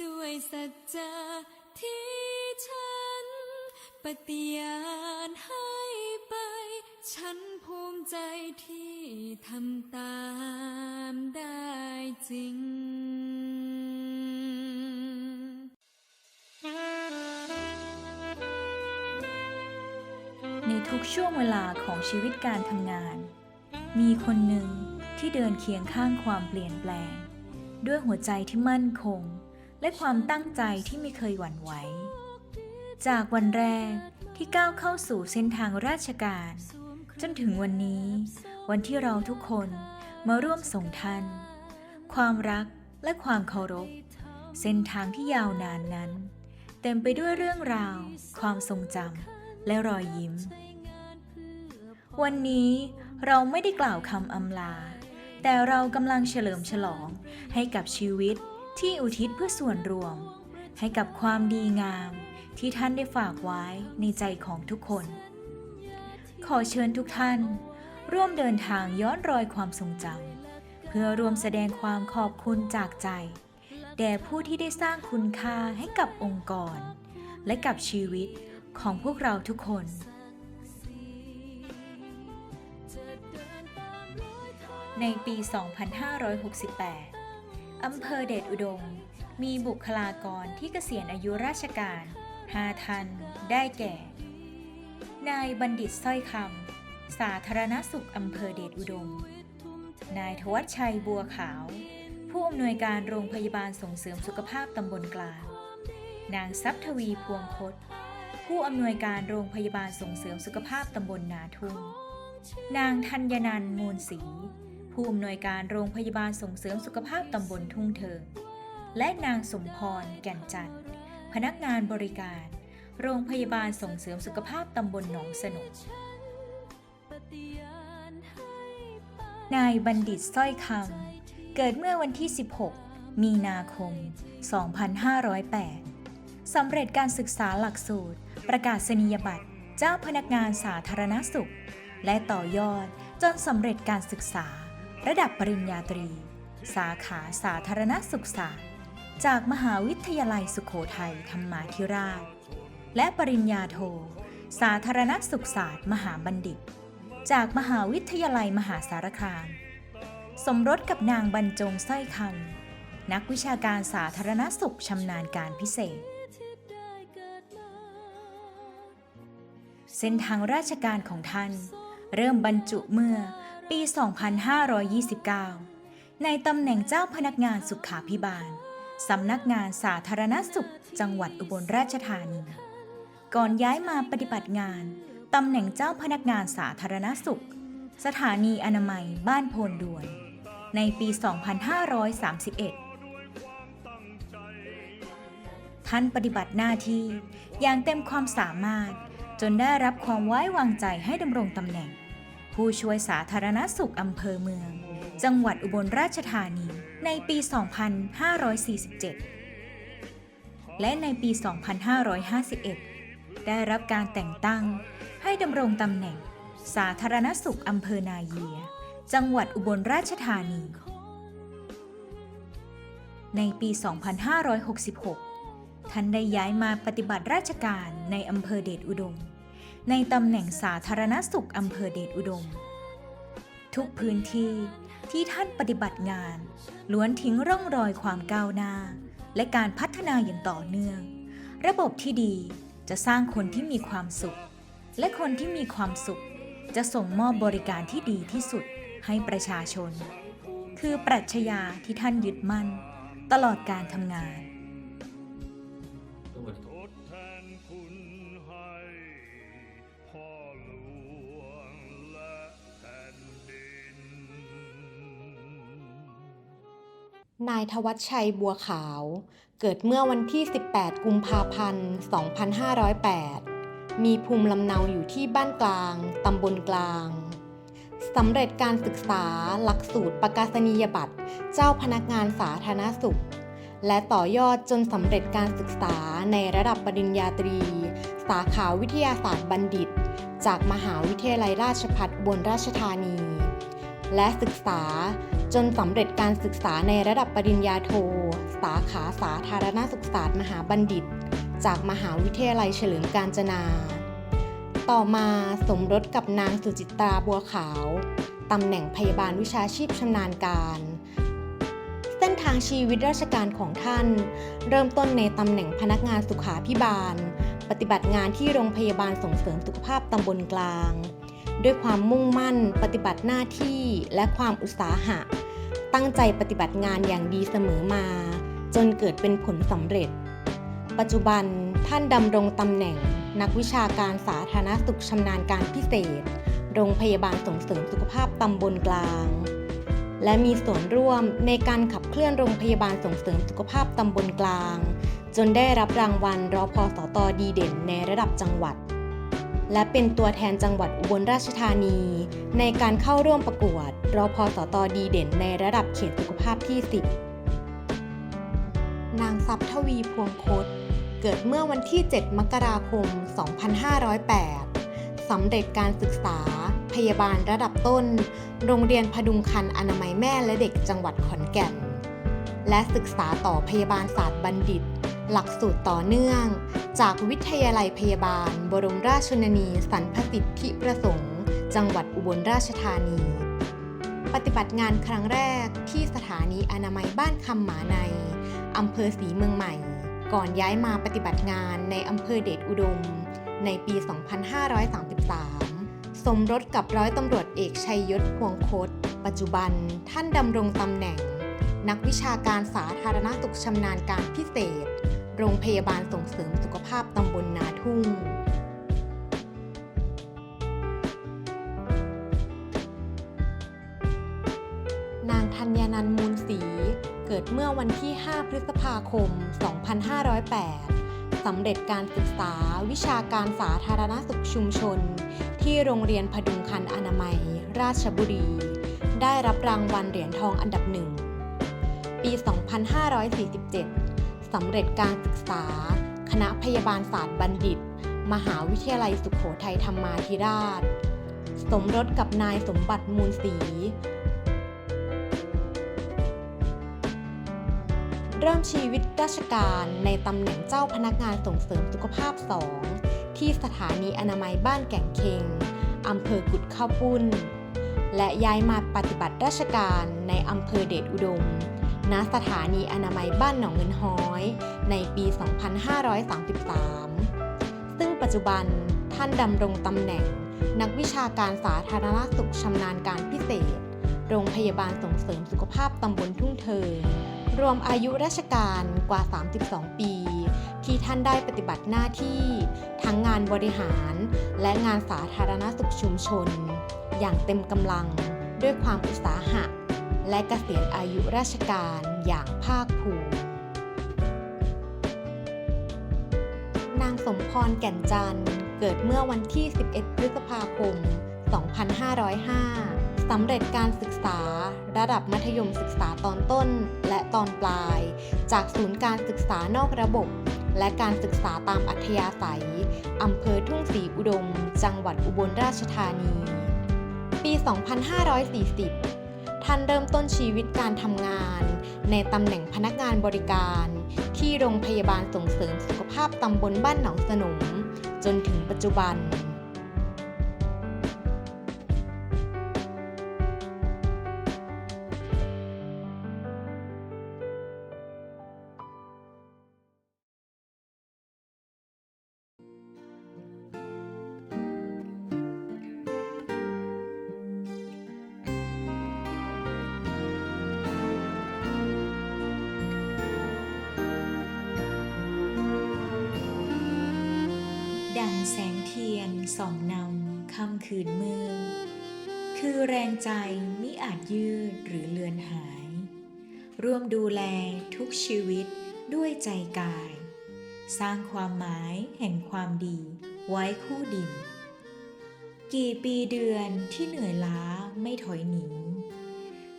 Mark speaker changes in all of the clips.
Speaker 1: ด้วยสัจจะที่ฉัน ปฏิญาณให้ไป ฉันภูมิใจที่ทำตามได้จริง
Speaker 2: ในทุกช่วงเวลาของชีวิตการทำงาน มีคนหนึ่งที่เดินเคียงข้างความเปลี่ยนแปลง ด้วยหัวใจที่มั่นคง และความตั้งใจที่ไม่เคยหวั่นไหว จากวันแรกที่ก้าวเข้าสู่เส้นทางราชการ จนถึงวันนี้ วันที่เราทุกคนมาร่วมส่งท่าน ความรักและความเคารพ เส้นทางที่ยาวนานนั้น เต็มไปด้วยเรื่องราว ความทรงจำและรอยยิ้ม วันนี้เราไม่ได้กล่าวคำอำลา แต่เรากำลังเฉลิมฉลองให้กับชีวิต ที่อุทิศเพื่อส่วนรวม ให้กับความดีงามที่ท่านได้ฝากไว้ในใจของทุกคน ขอเชิญทุกท่าน ร่วมเดินทางย้อนรอยความทรงจำเพื่อรวมแสดงความขอบคุณจากใจ แด่ผู้ที่ได้สร้างคุณค่าให้กับองค์กร และกับชีวิตของพวกเราทุกคนในปี 2568 อำเภอเดชอุดม มีบุคลากรที่เกษียณอายุราชการ5ท่านได้แก่ นายบัณฑิตสร้อยคำ สาธารณสุขอำเภอเดชอุดม นายทวัชชัยบัวขาว ผู้อำนวยการโรงพยาบาลส่งเสริมสุขภาพตำบลกลาง นางทรัพย์ทวีพวงคต ผู้อำนวยการโรงพยาบาลส่งเสริมสุขภาพตำบลนาทุ่ง นางธัญนันมูลศรี ผู้อำนวยการโรงพยาบาลส่งเสริมสุขภาพตำบลทุ่งเทิง และนางสมพร แก่นจันทร์ พนักงานบริการ โรงพยาบาลส่งเสริมสุขภาพตำบลหนองสนุกนายบัณฑิตสร้อยคำ เกิดเมื่อวันที่ 16 มีนาคม 2508 สำเร็จการศึกษาหลักสูตร ประกาศนียบัตร เจ้าพนักงานสาธารณสุข และต่อยอดจนสำเร็จการศึกษา ระดับปริญญาตรี สาขาสาธารณสุขศาสตร์ จากมหาวิทยาลัยสุโขทัยธรรมาธิราช และปริญญาโท สาธารณสุขศาสตร์ มหาบัณฑิต จากมหาวิทยาลัยมหาสารคาม สมรสกับนางบรรจงสร้อยคำนักวิชาการสาธารณสุขชำนาญการพิเศษ เส้นทางราชการของท่าน เริ่มบรรจุเมื่อ ปี 2529 ในตำแหน่งเจ้าพนักงานสุขาพิบาล สำนักงานสาธารณสุข จังหวัดอุบลราชธานี ก่อนย้ายมาปฏิบัติงาน ตำแหน่งเจ้าพนักงานสาธารณสุข สถานีอนามัยบ้านโพนด่วน ในปี 2531ท่านปฏิบัติหน้าที่อย่างเต็มความสามารถ จนได้รับความไว้วางใจให้ดำรงตำแหน่ง ผู้ช่วยสาธารณสุขอำเภอเมือง จังหวัดอุบลราชธานีในปี 2547 และในปี 2551 ได้รับการแต่งตั้งให้ดำรงตำแหน่ง สาธารณสุขอำเภอนาเยีย จังหวัดอุบลราชธานี ในปี 2566 ท่านได้ย้ายมาปฏิบัติราชการในอำเภอเดชอุดม ในตำแหน่งสาธารณสุขอำเภอเดชอุดม ทุกพื้นที่ที่ท่านปฏิบัติงาน ล้วนทิ้งร่องรอยความก้าวหน้า และการพัฒนาอย่างต่อเนื่อง ระบบที่ดีจะสร้างคนที่มีความสุข และคนที่มีความสุข จะส่งมอบบริการที่ดีที่สุดให้ประชาชน คือปรัชญาที่ท่านยึดมั่น ตลอดการทำงา
Speaker 3: น
Speaker 4: นายทวัชชัยบัวขาว เกิดเมื่อวันที่ 18 กุมภาพันธ์ 2508 มีภูมิลำเนาอยู่ที่บ้านกลาง ตำบลกลาง สำเร็จการศึกษาหลักสูตรประกาศนียบัตร เจ้าพนักงานสาธารณสุข และต่อยอดจนสำเร็จการศึกษาในระดับปริญญาตรี สาขาวิทยาศาสตร์บัณฑิต จากมหาวิทยาลัยราชภัฏอุบลราชธานี และศึกษา จนสำเร็จการศึกษาในระดับปริญญาโท สาขาสาธารณสุขศาสตร์มหาบัณฑิต จากมหาวิทยาลัยเฉลิมกาญจนา ต่อมาสมรสกับนางสุจิตราบัวขาว ตำแหน่งพยาบาลวิชาชีพชำนาญการเส้นทางชีวิตราชการของท่าน เริ่มต้นในตำแหน่งพนักงานสุขาพิบาล ปฏิบัติงานที่โรงพยาบาลส่งเสริมสุขภาพตำบลกลาง ด้วยความมุ่งมั่น ปฏิบัติหน้าที่และความอุตสาหะ ตั้งใจปฏิบัติงานอย่างดีเสมอมา จนเกิดเป็นผลสำเร็จ ปัจจุบันท่านดำรงตำแหน่ง นักวิชาการสาธารณสุขชำนาญการพิเศษ โรงพยาบาลส่งเสริมสุขภาพตำบลกลาง และมีส่วนร่วมในการขับเคลื่อนโรงพยาบาลส่งเสริมสุขภาพตำบลกลาง จนได้รับรางวัลรอพอสตดีเด่นในระดับจังหวัด และเป็นตัวแทนจังหวัดอุบลราชธานี ในการเข้าร่วมประกวดรอพอสตดีเด่นในระดับเขตสุขภาพที่ 10 นางทรัพย์ทวีพวงคต เกิดเมื่อวันที่ 7 มกราคม 2508 สำเร็จการศึกษา พยาบาลระดับต้น โรงเรียนพดุงคันอนามัยแม่และเด็กจังหวัดขอนแก่น และศึกษาต่อพยาบาลศาสตร์บัณฑิต หลักสูตรต่อเนื่อง จากวิทยาลัยพยาบาล บรมราชชนนีสันพสิทธิประสงค์ จังหวัดอุบลราชธานี ปฏิบัติงานครั้งแรกที่สถานีอนามัยบ้านคำหมาในอำเภอศรีเมืองใหม่ ก่อนย้ายมาปฏิบัติงานในอำเภอเดชอุดม ในปี 2533 สมรสกับร้อยตำรวจเอกชัยยศพวงคต ปัจจุบันท่านดำรงตำแหน่ง นักวิชาการสาธารณสุขชำนาญการพิเศษ โรงพยาบาลส่งเสริมสุขภาพตำบลนาทุ่ง นางธัญญานันมูลศรีเกิดเมื่อวันที่ 5 พฤษภาคม 2508 สำเร็จการศึกษาวิชาการสาธารณสุขชุมชน ที่โรงเรียนพดุงคันอนามัย ราชบุรี ได้รับรางวัลเหรียญทองอันดับหนึ่ง ปี 2547 สำเร็จการศึกษา คณะพยาบาลศาสตร์บัณฑิต มหาวิทยาลัยสุขโขทัยธรรมาธิราช สมรสกับนายสมบัติมูลศรีเริ่มชีวิตราชการในตำแหน่งเจ้าพนักงานส่งเสริมสุขภาพ 2 ที่สถานีอนามัยบ้านแก่งเคงอำเภอกุดข้าวปุ้น และย้ายมาปฏิบัติราชการในอำเภอเดชอุดม ณสถานีอนามัยบ้านหนองเงินห้อย ในปี 2533 ซึ่งปัจจุบันท่านดำรงตำแหน่ง นักวิชาการสาธารณสุขชำนาญการพิเศษ โรงพยาบาลส่งเสริมสุขภาพตำบลทุ่งเทิงรวมอายุราชการกว่า 32 ปี ที่ท่านได้ปฏิบัติหน้าที่ ทั้งงานบริหารและงานสาธารณสุขชุมชน อย่างเต็มกำลังด้วยความอุตสาหะ และเกษียณอายุราชการอย่างภาคภูมิ นางสมพรแก่นจันทร์เกิดเมื่อวันที่ 11 พฤษภาคม 2505 สำเร็จการศึกษาระดับมัธยมศึกษาตอนต้นและตอนปลาย จากศูนย์การศึกษานอกระบบ และการศึกษาตามอัธยาศัย อำเภอทุ่งศรีอุดม จังหวัดอุบลราชธานี ปี 2540 ท่านเริ่มต้นชีวิตการทำงาน ในตำแหน่งพนักงานบริการ ที่โรงพยาบาลส่งเสริมสุขภาพตำบลบ้านหนองสนม จนถึงปัจจุบัน
Speaker 2: แสงเทียนส่องนำค่ำคืนมืดคือแรงใจมิอาจยืดหรือเลือนหาย ร่วมดูแลทุกชีวิตด้วยใจกาย สร้างความหมายแห่งความดีไว้คู่ดิน กี่ปีเดือนที่เหนื่อยล้าไม่ถอยหนี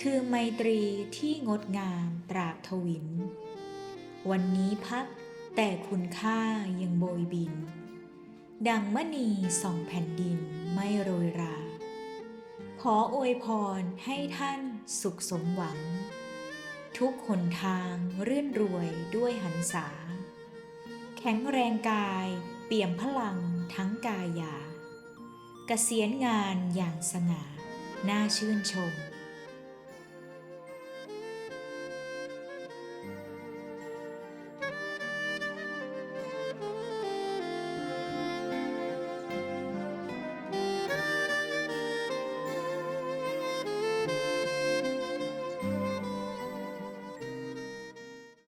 Speaker 2: คือไมตรีที่งดงามตราบทวิน วันนี้พักแต่คุณค่ายังโบยบิน ดังมณีส่องแผ่นดินไม่โรยรา ขออวยพรให้ท่านสุขสมหวัง ทุกหนทางเรื่อนรวยด้วยหันษา แข็งแรงกายเปี่ยมพลังทั้งกายาเกษียณงานอย่างสง่า น่าชื่นชม